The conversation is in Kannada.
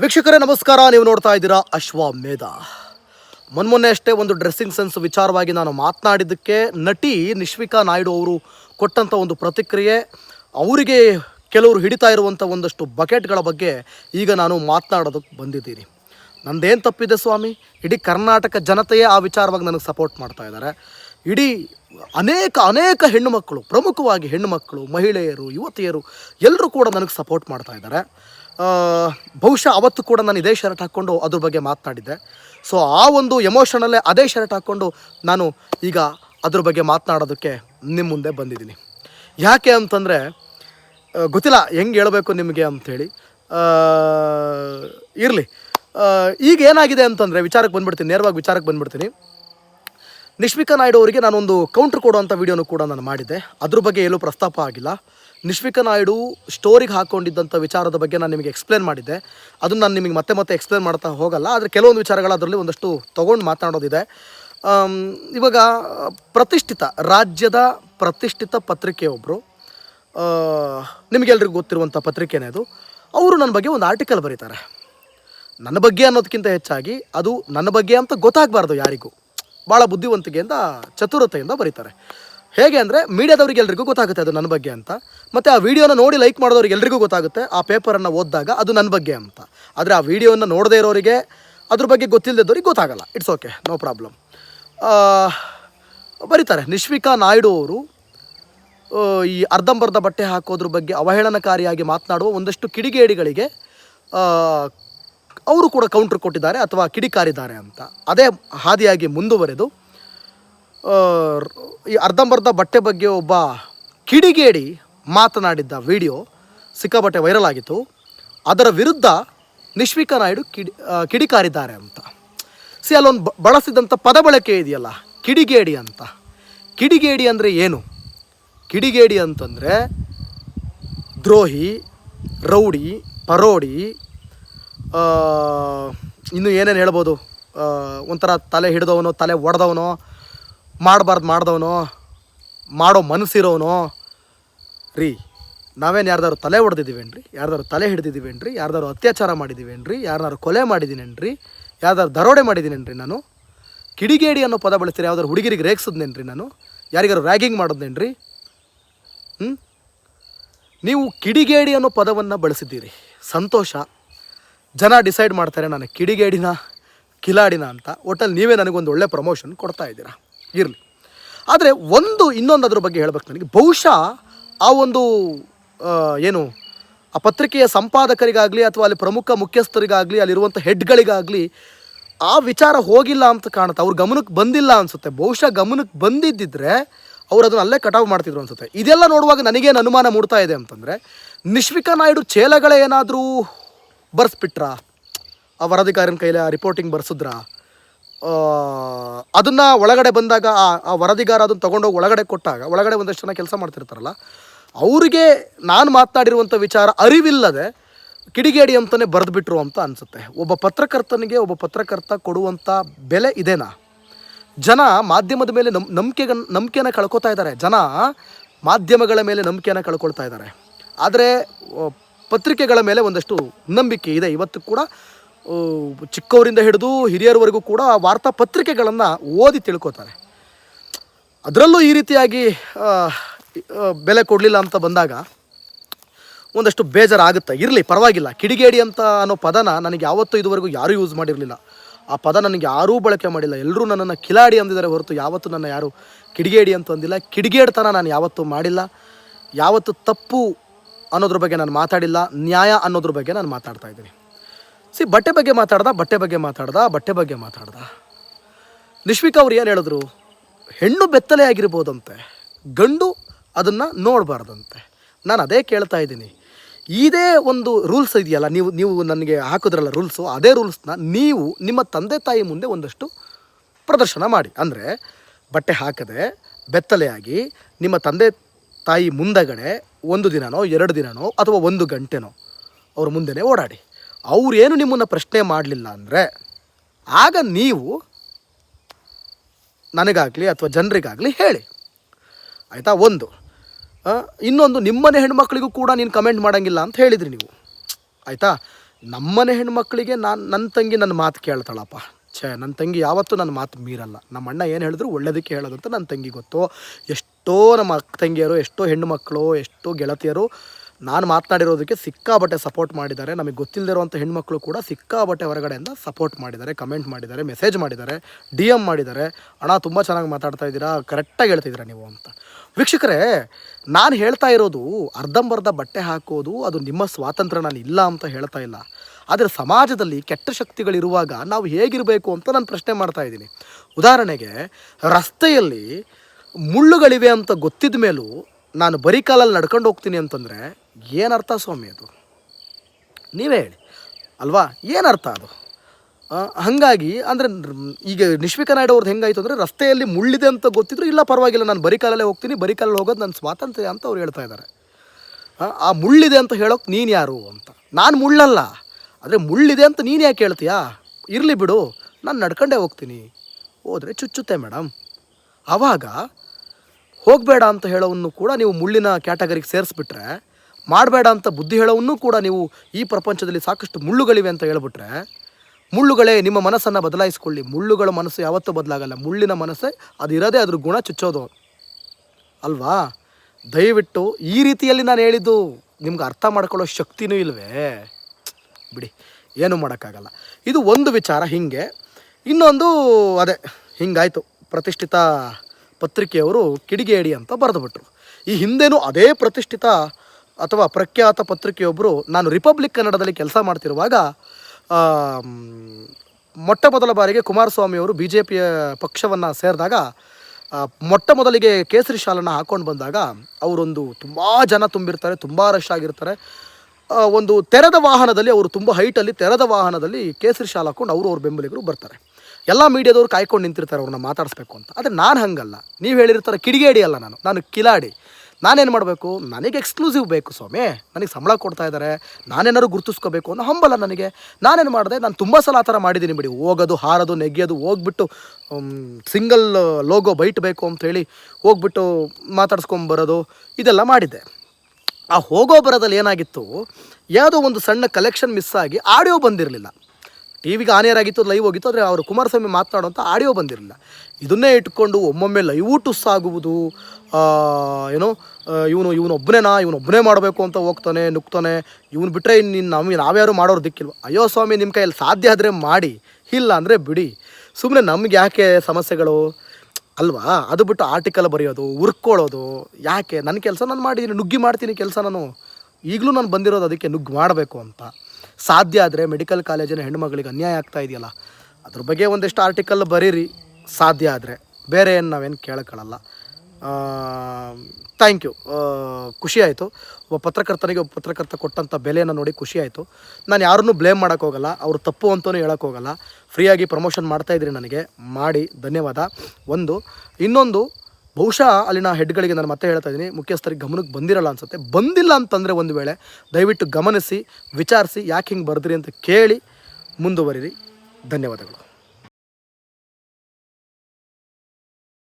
ವೀಕ್ಷಕರೇ, ನಮಸ್ಕಾರ. ನೀವು ನೋಡ್ತಾ ಇದ್ದೀರಾ ಅಶ್ವಮೇಧ ಮೊನ್ಮೊನ್ನೆ ಅಷ್ಟೇ ಒಂದು ಡ್ರೆಸ್ಸಿಂಗ್ ಸೆನ್ಸ್ ವಿಚಾರವಾಗಿ ನಾನು ಮಾತನಾಡಿದ್ದಕ್ಕೆ ನಟಿ ನಿಶ್ವಿಕಾ ನಾಯ್ಡು ಅವರು ಕೊಟ್ಟಂಥ ಒಂದು ಪ್ರತಿಕ್ರಿಯೆ, ಅವರಿಗೆ ಕೆಲವರು ಹಿಡಿತಾ ಇರುವಂಥ ಒಂದಷ್ಟು ಬಕೆಟ್ಗಳ ಬಗ್ಗೆ ಈಗ ನಾನು ಮಾತನಾಡೋದಕ್ಕೆ ಬಂದಿದ್ದೀನಿ. ನಂದೇನು ತಪ್ಪಿದೆ ಸ್ವಾಮಿ? ಇಡೀ ಕರ್ನಾಟಕ ಜನತೆಯೇ ಆ ವಿಚಾರವಾಗಿ ನನಗೆ ಸಪೋರ್ಟ್ ಮಾಡ್ತಾ ಇದ್ದಾರೆ. ಇಡೀ ಅನೇಕ ಅನೇಕ ಹೆಣ್ಣುಮಕ್ಕಳು, ಪ್ರಮುಖವಾಗಿ ಹೆಣ್ಣುಮಕ್ಕಳು, ಮಹಿಳೆಯರು, ಯುವತಿಯರು ಎಲ್ಲರೂ ಕೂಡ ನನಗೆ ಸಪೋರ್ಟ್ ಮಾಡ್ತಾ ಇದ್ದಾರೆ. ಬಹುಶಃ ಅವತ್ತು ಕೂಡ ನಾನು ಇದೇ ಶರ್ಟ್ ಹಾಕ್ಕೊಂಡು ಅದ್ರ ಬಗ್ಗೆ ಮಾತನಾಡಿದ್ದೆ. ಸೊ ಆ ಒಂದು ಎಮೋಷನಲ್ಲೇ ಅದೇ ಶರ್ಟ್ ಹಾಕ್ಕೊಂಡು ನಾನು ಈಗ ಅದ್ರ ಬಗ್ಗೆ ಮಾತನಾಡೋದಕ್ಕೆ ನಿಮ್ಮ ಮುಂದೆ ಬಂದಿದ್ದೀನಿ. ಯಾಕೆ ಅಂತಂದರೆ ಗೊತ್ತಿಲ್ಲ ಹೆಂಗೆ ಹೇಳಬೇಕು ನಿಮಗೆ ಅಂಥೇಳಿ ಇರಲಿ. ಈಗ ಏನಾಗಿದೆ ಅಂತಂದರೆ, ವಿಚಾರಕ್ಕೆ ಬಂದ್ಬಿಡ್ತೀನಿ, ನೇರವಾಗಿ ವಿಚಾರಕ್ಕೆ ಬಂದ್ಬಿಡ್ತೀನಿ. ನಿಶ್ಮಿಕಾ ನಾಯ್ಡು ಅವರಿಗೆ ನಾನೊಂದು ಕೌಂಟ್ರ್ ಕೊಡುವಂಥ ವಿಡಿಯೋನು ಕೂಡ ನಾನು ಮಾಡಿದ್ದೆ. ಅದ್ರ ಬಗ್ಗೆ ಎಲ್ಲೂ ಪ್ರಸ್ತಾಪ ಆಗಿಲ್ಲ. ನಿಶ್ವಿಕಾ ನಾಯ್ಡು ಸ್ಟೋರಿಗೆ ಹಾಕ್ಕೊಂಡಿದ್ದಂಥ ವಿಚಾರದ ಬಗ್ಗೆ ನಾನು ನಿಮಗೆ ಎಕ್ಸ್ಪ್ಲೇನ್ ಮಾಡಿದ್ದೆ. ಅದನ್ನು ನಾನು ನಿಮಗೆ ಮತ್ತೆ ಮತ್ತೆ ಎಕ್ಸ್ಪ್ಲೇನ್ ಮಾಡ್ತಾ ಹೋಗಲ್ಲ. ಆದರೆ ಕೆಲವೊಂದು ವಿಚಾರಗಳು ಅದರಲ್ಲಿ ಒಂದಷ್ಟು ತೊಗೊಂಡು ಮಾತನಾಡೋದಿದೆ. ಇವಾಗ ಪ್ರತಿಷ್ಠಿತ, ರಾಜ್ಯದ ಪ್ರತಿಷ್ಠಿತ ಪತ್ರಿಕೆಯೊಬ್ಬರು ನಿಮಗೆಲ್ರಿಗೂ ಗೊತ್ತಿರುವಂಥ ಪತ್ರಿಕೆನೇ ಅದು. ಅವರು ನನ್ನ ಬಗ್ಗೆ ಒಂದು ಆರ್ಟಿಕಲ್ ಬರೀತಾರೆ. ನನ್ನ ಬಗ್ಗೆ ಅನ್ನೋದಕ್ಕಿಂತ ಹೆಚ್ಚಾಗಿ ಅದು ನನ್ನ ಬಗ್ಗೆ ಅಂತ ಗೊತ್ತಾಗಬಾರ್ದು ಯಾರಿಗೂ. ಭಾಳ ಬುದ್ಧಿವಂತಿಕೆಯಿಂದ, ಚತುರತೆಯಿಂದ ಬರೀತಾರೆ. ಹೇಗೆ ಅಂದರೆ ಮೀಡಿಯಾದವ್ರಿಗೆ ಎಲ್ರಿಗೂ ಗೊತ್ತಾಗುತ್ತೆ ಅದು ನನ್ನ ಬಗ್ಗೆ ಅಂತ. ಮತ್ತು ಆ ವಿಡಿಯೋನ ನೋಡಿ ಲೈಕ್ ಮಾಡೋದವ್ರಿಗೆ ಎಲ್ರಿಗೂ ಗೊತ್ತಾಗುತ್ತೆ, ಆ ಪೇಪರನ್ನು ಓದಿದಾಗ ಅದು ನನ್ನ ಬಗ್ಗೆ ಅಂತ. ಆದರೆ ಆ ವಿಡಿಯೋನ ನೋಡದೇ ಇರೋರಿಗೆ ಅದ್ರ ಬಗ್ಗೆ ಗೊತ್ತಿಲ್ಲದವ್ರಿಗೆ ಗೊತ್ತಾಗಲ್ಲ. ಇಟ್ಸ್ ಓಕೆ ನೋ ಪ್ರಾಬ್ಲಮ್ ಬರೀತಾರೆ, ನಿಶ್ವಿಕಾ ನಾಯ್ಡು ಅವರು ಈ ಅರ್ಧಂಬರ್ಧ ಬಟ್ಟೆ ಹಾಕೋದ್ರ ಬಗ್ಗೆ ಅವಹೇಳನಕಾರಿಯಾಗಿ ಮಾತನಾಡುವ ಒಂದಷ್ಟು ಕಿಡಿಗೇಡಿಗಳಿಗೆ ಅವರು ಕೂಡ ಕೌಂಟ್ರ್ ಕೊಟ್ಟಿದ್ದಾರೆ ಅಥವಾ ಕಿಡಿಕಾರಿದ್ದಾರೆ ಅಂತ. ಅದೇ ಹಾದಿಯಾಗಿ ಮುಂದುವರೆದು ಈ ಅರ್ಧಂಬರ್ಧ ಬಟ್ಟೆ ಬಗ್ಗೆ ಒಬ್ಬ ಕಿಡಿಗೇಡಿ ಮಾತನಾಡಿದ್ದ ವಿಡಿಯೋ ಸಿಕ್ಕಾಬಟ್ಟೆ ವೈರಲ್ ಆಗಿತ್ತು. ಅದರ ವಿರುದ್ಧ ನಿಶ್ವಿಕಾ ನಾಯ್ಡು ಕಿಡಿ ಕಿಡಿಕಾರಿದ್ದಾರೆ ಅಂತ. ಸಿ, ಅಲ್ಲೊಂದು ಬಳಸಿದಂಥ ಪದ ಬಳಕೆ ಇದೆಯಲ್ಲ, ಕಿಡಿಗೇಡಿ ಅಂತ. ಕಿಡಿಗೇಡಿ ಅಂದರೆ ಏನು? ಕಿಡಿಗೇಡಿ ಅಂತಂದರೆ ದ್ರೋಹಿ, ರೌಡಿ, ಪರೋಡಿ ಇನ್ನು ಏನೇನು ಹೇಳ್ಬೋದು? ಒಂಥರ ತಲೆ ಹಿಡ್ದವನೋ, ತಲೆ ಒಡೆದವನೋ ಮಾಡಬಾರ್ದು ಮಾಡ್ದವನೋ, ಮಾಡೋ ಮನಸ್ಸಿರೋನು. ರೀ, ನಾವೇನು ಯಾರ್ದಾರು ತಲೆ ಹೊಡೆದಿದ್ದೀವೇನ್ರಿ ಯಾರ್ದಾರು ತಲೆ ಹಿಡ್ದಿದ್ದೀವೇನ್ರಿ? ಯಾರ್ದಾರು ಅತ್ಯಾಚಾರ ಮಾಡಿದ್ದೀವೇನ್ರಿ? ಯಾರ್ದಾರು ಕೊಲೆ ಮಾಡಿದ್ದೀನೇನ್ರಿ? ಯಾರ್ದಾರು ದರೋಡೆ ಮಾಡಿದ್ದೀನೇನ್ರಿ ನಾನು? ಕಿಡಿಗೇಡಿ ಅನ್ನೋ ಪದ ಬಳಸ್ತೀರಿ? ಯಾವ್ದಾರು ಹುಡುಗಿರಿಗೆ ರೇಗಿಸಿದ್ನೇನ್ರಿ ನಾನು? ಯಾರಿಗಾರು ರ್ಯಾಗಿಂಗ್ ಮಾಡಿದ್ನೇನ್ರಿ? ಹ್ಞೂ ನೀವು ಕಿಡಿಗೇಡಿ ಅನ್ನೋ ಪದವನ್ನು ಬಳಸಿದ್ದೀರಿ. ಸಂತೋಷ. ಜನ ಡಿಸೈಡ್ ಮಾಡ್ತಾರೆ, ನಾನು ಕಿಡಿಗೇಡಿನ, ಕಿಲಾಡಿನ ಅಂತ. ಒಟ್ಟಲ್ಲಿ ನೀವೇ ನನಗೊಂದು ಒಳ್ಳೆ ಪ್ರಮೋಷನ್ ಕೊಡ್ತಾ ಇದ್ದೀರಾ? ಇರಲಿ. ಆದರೆ ಒಂದು ಇನ್ನೊಂದು ಅದ್ರ ಬಗ್ಗೆ ಹೇಳಬೇಕು ನನಗೆ. ಬಹುಶಃ ಆ ಒಂದು ಏನು, ಆ ಪತ್ರಿಕೆಯ ಸಂಪಾದಕರಿಗಾಗಲಿ ಅಥವಾ ಅಲ್ಲಿ ಪ್ರಮುಖ ಮುಖ್ಯಸ್ಥರಿಗಾಗಲಿ ಅಲ್ಲಿರುವಂಥ ಹೆಡ್ಗಳಿಗಾಗಲಿ ಆ ವಿಚಾರ ಹೋಗಿಲ್ಲ ಅಂತ ಕಾಣುತ್ತೆ. ಅವ್ರ ಗಮನಕ್ಕೆ ಬಂದಿಲ್ಲ ಅನಿಸುತ್ತೆ. ಬಹುಶಃ ಗಮನಕ್ಕೆ ಬಂದಿದ್ದಿದ್ರೆ ಅವ್ರು ಅದನ್ನು ಅಲ್ಲೇ ಕಟಾವು ಮಾಡ್ತಿದ್ರು ಅನಿಸುತ್ತೆ. ಇದೆಲ್ಲ ನೋಡುವಾಗ ನನಗೇನು ಅನುಮಾನ ಮೂಡ್ತಾ ಇದೆ ಅಂತಂದರೆ, ನಿಶ್ವಿಕಾ ನಾಯ್ಡು ಚೇಲಗಳೇ ಏನಾದರೂ ಬರ್ಸ್ಬಿಟ್ರಾ? ಆ ವರದಿಗಾರನ ಕೈಲಿ ಆ ರಿಪೋರ್ಟಿಂಗ್ ಬರ್ಸಿದ್ರಾ? ಅದನ್ನು ಒಳಗಡೆ ಬಂದಾಗ ಆ ವರದಿಗಾರ ಅದನ್ನು ತೊಗೊಂಡೋಗಿ ಒಳಗಡೆ ಕೊಟ್ಟಾಗ, ಒಳಗಡೆ ಒಂದಷ್ಟು ಜನ ಕೆಲಸ ಮಾಡ್ತಿರ್ತಾರಲ್ಲ, ಅವರಿಗೆ ನಾನು ಮಾತನಾಡಿರುವಂಥ ವಿಚಾರ ಅರಿವಿಲ್ಲದೆ ಕಿಡಿಗೇಡಿ ಅಂತಲೇ ಬರೆದ್ಬಿಟ್ರು ಅಂತ ಅನಿಸುತ್ತೆ. ಒಬ್ಬ ಪತ್ರಕರ್ತನಿಗೆ ಒಬ್ಬ ಪತ್ರಕರ್ತ ಕೊಡುವಂಥ ಬೆಲೆ ಇದೇನಾ? ಜನ ಮಾಧ್ಯಮದ ಮೇಲೆ ನಮ್ ನಂಬಿಕೆಗ ನಂಬಿಕೆನ ಕಳ್ಕೊತಾ ಇದ್ದಾರೆ. ಜನ ಮಾಧ್ಯಮಗಳ ಮೇಲೆ ನಂಬಿಕೆನ ಕಳ್ಕೊಳ್ತಾ ಇದ್ದಾರೆ. ಆದರೆ ಪತ್ರಿಕೆಗಳ ಮೇಲೆ ಒಂದಷ್ಟು ನಂಬಿಕೆ ಇದೆ. ಇವತ್ತು ಕೂಡ ಚಿಕ್ಕವರಿಂದ ಹಿಡಿದು ಹಿರಿಯರವರೆಗೂ ಕೂಡ ಆ ವಾರ್ತಾ ಪತ್ರಿಕೆಗಳನ್ನು ಓದಿ ತಿಳ್ಕೊತಾರೆ. ಅದರಲ್ಲೂ ಈ ರೀತಿಯಾಗಿ ಬೆಲೆ ಕೊಡಲಿಲ್ಲ ಅಂತ ಬಂದಾಗ ಒಂದಷ್ಟು ಬೇಜಾರಾಗುತ್ತೆ? ಇರಲಿ, ಪರವಾಗಿಲ್ಲ. ಕಿಡಿಗೇಡಿ ಅಂತ ಅನ್ನೋ ಪದನ ನನಗೆ ಯಾವತ್ತೂ ಇದುವರೆಗೂ ಯಾರೂ ಯೂಸ್ ಮಾಡಿರಲಿಲ್ಲ. ಆ ಪದ ನನಗೆ ಯಾರೂ ಬಳಕೆ ಮಾಡಿಲ್ಲ. ಎಲ್ಲರೂ ನನ್ನನ್ನು ಕಿಲಾಡಿ ಅಂದಿದ್ದಾರೆ ಹೊರತು ಯಾವತ್ತೂ ನನ್ನ ಯಾರು ಕಿಡಿಗೇಡಿ ಅಂತ ಅಂದಿಲ್ಲ. ಕಿಡಿಗೇಡ್ತನ ನಾನು ಯಾವತ್ತೂ ಮಾಡಿಲ್ಲ. ಯಾವತ್ತು ತಪ್ಪು ಅನ್ನೋದ್ರ ಬಗ್ಗೆ ನಾನು ಮಾತಾಡಿಲ್ಲ. ನ್ಯಾಯ ಅನ್ನೋದ್ರ ಬಗ್ಗೆ ನಾನು ಮಾತಾಡ್ತಾ ಇದ್ದೀನಿ. ಸಿ, ಬಟ್ಟೆ ಬಗ್ಗೆ ಮಾತಾಡ್ದ, ಬಟ್ಟೆ ಬಗ್ಗೆ ಮಾತಾಡ್ದ, ಬಟ್ಟೆ ಬಗ್ಗೆ ಮಾತಾಡ್ದ. ನಿಶ್ವಿಕಾ ಅವ್ರು ಏನು ಹೇಳಿದ್ರು? ಹೆಣ್ಣು ಬೆತ್ತಲೆ ಆಗಿರ್ಬೋದಂತೆ, ಗಂಡು ಅದನ್ನು ನೋಡಬಾರ್ದಂತೆ. ನಾನು ಅದೇ ಕೇಳ್ತಾ ಇದ್ದೀನಿ. ಇದೇ ಒಂದು ರೂಲ್ಸ್ ಇದೆಯಲ್ಲ, ನೀವು ನೀವು ನನಗೆ ಹಾಕಿದ್ರಲ್ಲ ರೂಲ್ಸು, ಅದೇ ರೂಲ್ಸ್ನ ನೀವು ನಿಮ್ಮ ತಂದೆ ತಾಯಿ ಮುಂದೆ ಒಂದಷ್ಟು ಪ್ರದರ್ಶನ ಮಾಡಿ. ಅಂದರೆ, ಬಟ್ಟೆ ಹಾಕದೆ ಬೆತ್ತಲೆಯಾಗಿ ನಿಮ್ಮ ತಂದೆ ತಾಯಿ ಮುಂದಗಡೆ ಒಂದು ದಿನನೋ, ಎರಡು ದಿನನೋ ಅಥವಾ ಒಂದು ಗಂಟೆನೋ ಅವ್ರ ಮುಂದೆನೇ ಓಡಾಡಿ. ಅವ್ರೇನು ನಿಮ್ಮನ್ನು ಪ್ರಶ್ನೆ ಮಾಡಲಿಲ್ಲ ಅಂದರೆ, ಆಗ ನೀವು ನನಗಾಗಲಿ ಅಥವಾ ಜನರಿಗಾಗಲಿ ಹೇಳಿ. ಆಯಿತಾ? ಒಂದು. ಇನ್ನೊಂದು, ನಿಮ್ಮನೆ ಹೆಣ್ಮಕ್ಳಿಗೂ ಕೂಡ ನೀನು ಕಮೆಂಟ್ ಮಾಡೋಂಗಿಲ್ಲ ಅಂತ ಹೇಳಿದ್ರಿ ನೀವು. ಆಯಿತಾ? ನಮ್ಮನೆ ಹೆಣ್ಮಕ್ಳಿಗೆ ನಾನು ನನ್ನ ತಂಗಿ ನನ್ನ ಮಾತು ಕೇಳ್ತಾಳಪ್ಪ. ಛೇ ನನ್ನ ತಂಗಿ ಯಾವತ್ತೂ ನನ್ನ ಮಾತು ಮೀರಲ್ಲ. ನಮ್ಮ ಅಣ್ಣ ಏನು ಹೇಳಿದ್ರು ಒಳ್ಳೇದಕ್ಕೆ ಹೇಳೋದಂತ ನನ್ನ ತಂಗಿ ಗೊತ್ತು. ಎಷ್ಟೋ ನಮ್ಮ ಅಕ್ಕ ತಂಗಿಯರು ಎಷ್ಟೋ ಹೆಣ್ಣು ಮಕ್ಕಳು ಎಷ್ಟೋ ಗೆಳತಿಯರು ನಾನು ಮಾತನಾಡಿರೋದಕ್ಕೆ ಸಿಕ್ಕಾಬಟ್ಟೆ ಸಪೋರ್ಟ್ ಮಾಡಿದ್ದಾರೆ. ನಮಗೆ ಗೊತ್ತಿಲ್ಲದಿರುವಂಥ ಹೆಣ್ಮಕ್ಳು ಕೂಡ ಸಿಕ್ಕಾಬಟ್ಟೆ ಹೊರಗಡೆಯಿಂದ ಸಪೋರ್ಟ್ ಮಾಡಿದ್ದಾರೆ ಕಮೆಂಟ್ ಮಾಡಿದ್ದಾರೆ ಮೆಸೇಜ್ ಮಾಡಿದ್ದಾರೆ ಡಿ ಎಂ ಮಾಡಿದ್ದಾರೆ. ಅಣ್ಣ, ತುಂಬ ಚೆನ್ನಾಗಿ ಮಾತಾಡ್ತಾ ಇದ್ದೀರಾ? ಕರೆಕ್ಟಾಗಿ ಹೇಳ್ತಿದ್ದೀರಾ ನೀವು ಅಂತ. ವೀಕ್ಷಕರೇ, ನಾನು ಹೇಳ್ತಾ ಇರೋದು ಅರ್ಧಂಬರ್ಧ ಬಟ್ಟೆ ಹಾಕೋದು, ಅದು ನಿಮ್ಮ ಸ್ವಾತಂತ್ರ್ಯ, ನಾನು ಇಲ್ಲ ಅಂತ ಹೇಳ್ತಾ ಇಲ್ಲ. ಆದರೆ ಸಮಾಜದಲ್ಲಿ ಕೆಟ್ಟ ಶಕ್ತಿಗಳಿರುವಾಗ ನಾವು ಹೇಗಿರಬೇಕು ಅಂತ ನಾನು ಪ್ರಶ್ನೆ ಮಾಡ್ತಾ ಇದ್ದೀನಿ. ಉದಾಹರಣೆಗೆ, ರಸ್ತೆಯಲ್ಲಿ ಮುಳ್ಳುಗಳಿವೆ ಅಂತ ಗೊತ್ತಿದ ಮೇಲೂ ನಾನು ಬರೀ ಕಾಲಲ್ಲಿ ನಡ್ಕೊಂಡು ಹೋಗ್ತೀನಿ ಅಂತಂದರೆ ಏನರ್ಥ ಸ್ವಾಮಿ ಅದು? ನೀವೇ ಹೇಳಿ. ಅಲ್ವಾ? ಏನರ್ಥ ಅದು? ಹಾಗಾಗಿ ಅಂದರೆ ಈಗ ನಿಶ್ವಿಕ ನಾಯ್ಡು ಅವ್ರದ್ದು ಹೆಂಗಾಯ್ತು ಅಂದರೆ ರಸ್ತೆಯಲ್ಲಿ ಮುಳ್ಳಿದೆ ಅಂತ ಗೊತ್ತಿದ್ರು ಇಲ್ಲ ಪರವಾಗಿಲ್ಲ, ನಾನು ಬರಿಕಾಲಲ್ಲೇ ಹೋಗ್ತೀನಿ ಬರೀ ಕಾಲಲ್ಲಿ ಹೋಗೋದು ನನ್ನ ಸ್ವಾತಂತ್ರ್ಯ ಅಂತ ಅವ್ರು ಹೇಳ್ತಾ ಇದ್ದಾರೆ. ಆ ಮುಳ್ಳಿದೆ ಅಂತ ಹೇಳೋಕೆ ನೀನು ಯಾರು ಅಂತ. ನಾನು ಮುಳ್ಳಲ್ಲ, ಆದರೆ ಮುಳ್ಳಿದೆ ಅಂತ ನೀನು ಯಾಕೆ ಹೇಳ್ತೀಯಾ? ಇರಲಿ ಬಿಡು, ನಾನು ನಡ್ಕೊಂಡೇ ಹೋಗ್ತೀನಿ. ಹೋದರೆ ಚುಚ್ಚುತ್ತೆ ಮೇಡಮ್ ಆವಾಗ ಹೋಗಬೇಡ ಅಂತ ಹೇಳೋವನ್ನು ಕೂಡ ನೀವು ಮುಳ್ಳಿನ ಕ್ಯಾಟಗರಿಗೆ ಸೇರಿಸ್ಬಿಟ್ರೆ ಮಾಡಬೇಡ ಅಂತ ಬುದ್ಧಿ ಹೇಳೋವನ್ನೂ ಕೂಡ ನೀವು ಈ ಪ್ರಪಂಚದಲ್ಲಿ ಸಾಕಷ್ಟು ಮುಳ್ಳುಗಳಿವೆ ಅಂತ ಹೇಳ್ಬಿಟ್ರೆ, ಮುಳ್ಳುಗಳೇ ನಿಮ್ಮ ಮನಸ್ಸನ್ನು ಬದಲಾಯಿಸ್ಕೊಳ್ಳಿ. ಮುಳ್ಳುಗಳ ಮನಸ್ಸು ಯಾವತ್ತೂ ಬದಲಾಗಲ್ಲ. ಮುಳ್ಳಿನ ಮನಸ್ಸೇ ಅದು ಇರೋದೇ ಅದ್ರ ಗುಣ ಚುಚ್ಚೋದು. ಅಲ್ವಾ? ದಯವಿಟ್ಟು ಈ ರೀತಿಯಲ್ಲಿ ನಾನು ಹೇಳಿದ್ದು ನಿಮ್ಗೆ ಅರ್ಥ ಮಾಡ್ಕೊಳ್ಳೋ ಶಕ್ತಿನೂ ಇಲ್ವೇ? ಬಿಡಿ, ಏನೂ ಮಾಡೋಕ್ಕಾಗಲ್ಲ. ಇದು ಒಂದು ವಿಚಾರ ಹೀಗೆ. ಇನ್ನೊಂದು ಅದೇ, ಹಿಂಗಾಯಿತು. ಪ್ರತಿಷ್ಠಿತ ಪತ್ರಿಕೆಯವರು ಕಿಡಿಗೇಡಿ ಅಂತ ಬರೆದುಬಿಟ್ರು. ಈ ಹಿಂದೆನೂ ಅದೇ ಪ್ರತಿಷ್ಠಿತ ಅಥವಾ ಪ್ರಖ್ಯಾತ ಪತ್ರಿಕೆಯೊಬ್ಬರು ನಾನು ರಿಪಬ್ಲಿಕ್ ಕನ್ನಡದಲ್ಲಿ ಕೆಲಸ ಮಾಡ್ತಿರುವಾಗ ಮೊಟ್ಟ ಮೊದಲ ಬಾರಿಗೆ ಕುಮಾರಸ್ವಾಮಿಯವರು ಬಿ ಜೆ ಪಿಯ ಪಕ್ಷವನ್ನು ಸೇರಿದಾಗ ಮೊಟ್ಟ ಮೊದಲಿಗೆ ಕೇಸರಿ ಶಾಲನ್ನು ಹಾಕ್ಕೊಂಡು ಬಂದಾಗ ಅವರೊಂದು ತುಂಬ ಜನ ತುಂಬಿರ್ತಾರೆ, ತುಂಬ ರಶ್ ಆಗಿರ್ತಾರೆ. ಒಂದು ತೆರೆದ ವಾಹನದಲ್ಲಿ ಅವರು ತುಂಬ ಹೈಟಲ್ಲಿ ತೆರೆದ ವಾಹನದಲ್ಲಿ ಕೇಸರಿ ಶಾಲೆ ಹಾಕೊಂಡು ಅವರು ಅವ್ರ ಬೆಂಬಲಿಗರು ಬರ್ತಾರೆ. ಎಲ್ಲ ಮೀಡಿಯಾದವ್ರು ಕಾಯ್ಕೊಂಡು ನಿಂತಿರ್ತಾರೆ ಅವ್ರನ್ನ ಮಾತಾಡಿಸ್ಬೇಕು ಅಂತ. ಆದರೆ ನಾನು ಹಂಗಲ್ಲ. ನೀವು ಹೇಳಿರ್ತಾರೆ ಕಿಡಿಗೇಡಿ ಅಲ್ಲ ನಾನು. ನಾನು ಕಿಲಾಡಿ. ನಾನೇನು ಮಾಡಬೇಕು? ನನಗೆ ಎಕ್ಸ್ಕ್ಲೂಸಿವ್ ಬೇಕು ಸ್ವಾಮಿ. ನನಗೆ ಸಂಬಳ ಕೊಡ್ತಾ ಇದ್ದಾರೆ ನಾನೇನಾದ್ರು ಗುರುತಿಸ್ಕೋಬೇಕು ಅನ್ನೋ ಹಂಬಲ ನನಗೆ. ನಾನೇನು ಮಾಡಿದೆ? ನಾನು ತುಂಬ ಸಲ ಆ ಥರ ಮಾಡಿದ್ದೀನಿ ಬಿಡಿ. ಹೋಗೋದು, ಹಾರೋದು, ನೆಗೆಯೋದು, ಹೋಗ್ಬಿಟ್ಟು ಸಿಂಗಲ್ ಲೋಗೋ ಬೈಟ್ ಬೇಕು ಅಂತ ಹೇಳಿ ಹೋಗ್ಬಿಟ್ಟು ಮಾತಾಡ್ಸ್ಕೊಂಬರೋದು, ಇದೆಲ್ಲ ಮಾಡಿದ್ದೆ. ಆ ಹೋಗೋ ಬರೋದಲ್ಲಿ ಏನಾಗಿತ್ತು? ಯಾವುದೋ ಒಂದು ಸಣ್ಣ ಕಲೆಕ್ಷನ್ ಮಿಸ್ ಆಗಿ ಆಡಿಯೋ ಬಂದಿರಲಿಲ್ಲ. ಟಿ ವಿಗೆ ಆನಿಯರ್ ಆಗಿತ್ತು ಲೈವ್ ಹೋಗಿತ್ತು, ಆದರೆ ಅವರು ಕುಮಾರಸ್ವಾಮಿ ಮಾತನಾಡುವಂಥ ಆಡಿಯೋ ಬಂದಿರಲಿಲ್ಲ. ಇದನ್ನೇ ಇಟ್ಕೊಂಡು ಒಮ್ಮೊಮ್ಮೆ ಲೈವು ಟುಸ್ಸಾಗುವುದು ಏನೋ ಇವನು ಇವನು ಇವನೊಬ್ಬನೇ ಮಾಡಬೇಕು ಅಂತ ಹೋಗ್ತಾನೆ ನುಗ್ತಾನೆ ಇವನು ಬಿಟ್ಟರೆ ಇನ್ನು ನಮಗೆ ನಾವ್ಯಾರು ಮಾಡೋರು ದಿಕ್ಕಿಲ್ವ? ಅಯ್ಯೋ ಸ್ವಾಮಿ ನಿಮ್ಮ ಕೈಯಲ್ಲಿ ಸಾಧ್ಯ ಆದರೆ ಮಾಡಿ, ಇಲ್ಲ ಅಂದರೆ ಬಿಡಿ. ಸುಮ್ಮನೆ ನಮ್ಗೆ ಯಾಕೆ ಸಮಸ್ಯೆಗಳು? ಅಲ್ವಾ? ಅದು ಬಿಟ್ಟು ಆರ್ಟಿಕಲ್ ಬರೆಯೋದು ಉರ್ಕೊಳ್ಳೋದು ಯಾಕೆ? ನನ್ನ ಕೆಲಸ ನಾನು ಮಾಡಿದ್ದೀನಿ ನುಗ್ಗಿ ಮಾಡ್ತೀನಿ ಕೆಲಸ ನಾನು. ಈಗಲೂ ನಾನು ಬಂದಿರೋದು ಅದಕ್ಕೆ ನುಗ್ಗಿ ಮಾಡಬೇಕು ಅಂತ. ಸಾಧ್ಯ ಆದರೆ ಮೆಡಿಕಲ್ ಕಾಲೇಜಿನ ಹೆಣ್ಮಗಳಿಗೆ ಅನ್ಯಾಯ ಆಗ್ತಾ ಇದೆಯಲ್ಲ, ಅದ್ರ ಬಗ್ಗೆ ಒಂದಿಷ್ಟು ಆರ್ಟಿಕಲ್ ಬರೀರಿ, ಸಾಧ್ಯ ಆದರೆ. ಬೇರೆ ಏನು ನಾವೇನು ಕೇಳಕ್ಕೊಳ್ಳಲ್ಲ ಥ್ಯಾಂಕ್ ಯು ಖುಷಿ ಆಯಿತು. ಒಬ್ಬ ಪತ್ರಕರ್ತನಿಗೆ ಒಬ್ಬ ಪತ್ರಕರ್ತ ಕೊಟ್ಟಂಥ ಬೆಲೆಯನ್ನು ನೋಡಿ ಖುಷಿ ಆಯಿತು. ನಾನು ಯಾರನ್ನೂ ಬ್ಲೇಮ್ ಮಾಡೋಕ್ಕೋಗಲ್ಲ ಅವರು ತಪ್ಪು ಅಂತಲೂ ಹೇಳೋಕ್ಕೋಗಲ್ಲ ಫ್ರೀಯಾಗಿ ಪ್ರಮೋಷನ್ ಮಾಡ್ತಾಯಿದ್ರಿ ನನಗೆ. ಮಾಡಿ, ಧನ್ಯವಾದ. ಒಂದು, ಇನ್ನೊಂದು ಬಹುಶಃ ಅಲ್ಲಿನ ಹೆಡ್ಗಳಿಗೆ ನಾನು ಮತ್ತೆ ಹೇಳ್ತಾ ಇದ್ದೀನಿ, ಮುಖ್ಯಸ್ಥರಿಗೆ ಗಮನಕ್ಕೆ ಬಂದಿರಲ್ಲ ಅನ್ಸುತ್ತೆ. ಬಂದಿಲ್ಲ ಅಂತಂದರೆ ಒಂದು ವೇಳೆ ದಯವಿಟ್ಟು ಗಮನಿಸಿ, ವಿಚಾರಿಸಿ ಯಾಕೆ ಹಿಂಗೆ ಬರೆದ್ರಿ ಅಂತ ಕೇಳಿ ಮುಂದುವರಿರಿ. ಧನ್ಯವಾದಗಳು.